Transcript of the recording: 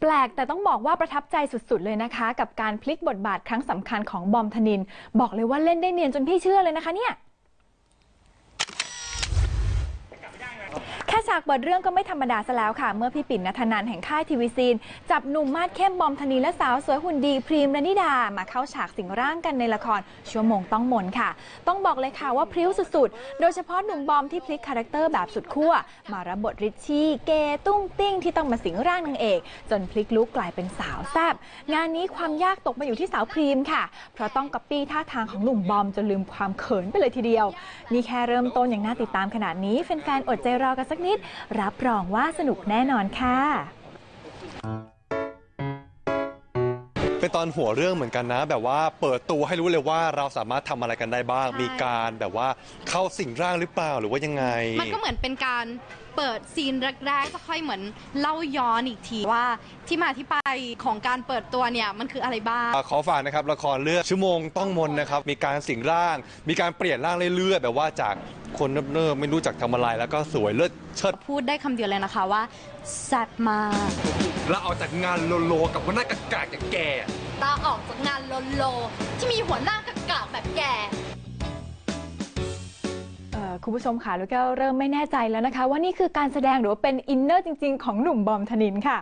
แปลกแต่ต้องบอกว่าประทับใจสุดๆเลยนะคะ กับการพลิกบทบาทครั้งสำคัญของบอมธนิน บอกเลยว่าเล่นได้เนียนจนพี่เชื่อเลยนะคะเนี่ยากเปิดเรื่องก็ไม่ธรรมดาซะแล้วค่ะ เมื่อพี่ปิ่นนัทนันแห่งค่ายทีวีซีน จับหนุ่มมาดเข้มบอมธนีและสาวสวยหุ่นดีพรีมรนิดา มาเข้าฉากสิงร่างกันในละครชั่วโมงต้องมนค่ะ ต้องบอกเลยค่ะว่าพริ้วสุดๆ โดยเฉพาะหนุ่มบอมที่พลิกคาแรคเตอร์แบบสุดขั้วมารับบทริชชี่เกย์ตุ้งติ้งที่ต้องมาสิงร่างนางเอก จนพลิกลุกกลายเป็นสาวแซ่บงานนี้ความยากตกมาอยู่ที่สาวพรีมค่ะ เพราะต้องก๊อปปี้ท่าทางของหนุ่มบอมจนลืมความเขินไปเลยทีเดียวนี่แค่เริ่มต้นอย่างน่าติดตามขนาดนี้แฟนๆอดใจรอกันสักนิดรับรองว่าสนุกแน่นอนค่ะ เป็นตอนหัวเรื่องเหมือนกันนะ แบบว่าเปิดตัวให้รู้เลยว่าเราสามารถทำอะไรกันได้บ้างใช่มีการแบบว่าเข้าสิ่งร่างหรือเปล่าหรือว่ายังไง มันก็เหมือนเป็นการเปิดซีนแรกๆจะค่อยเหมือนเล่าย้อนอีกทีว่าที่มาที่ไปของการเปิดตัวเนี่ยมันคืออะไรบ้าง ขอฝากนะครับละครเรื่องชั่วโมงต้องมนนะครับ มีการสิงร่าง มีการเปลี่ยนร่างเรื่อยๆแบบว่าจากคนเนิบๆไม่รู้จักทำอะไรแล้วก็สวยเลิศเชิดพูดได้คำเดียวเลยนะคะว่าแซ่บมาก แล้วเอาจากงานโลโลกับหัวหน้ากากากแก่ตาออกจากงานโลโล ที่มีหัวหน้ากากาแบบแก เอ่อคุณผู้ชมค่ะลูกแก้วเริ่มไม่แน่ใจแล้วนะคะ ว่านี่คือการแสดงหรือว่าเป็นอินเนอร์จริง ๆ ของหนุ่มบอมธนินค่ะ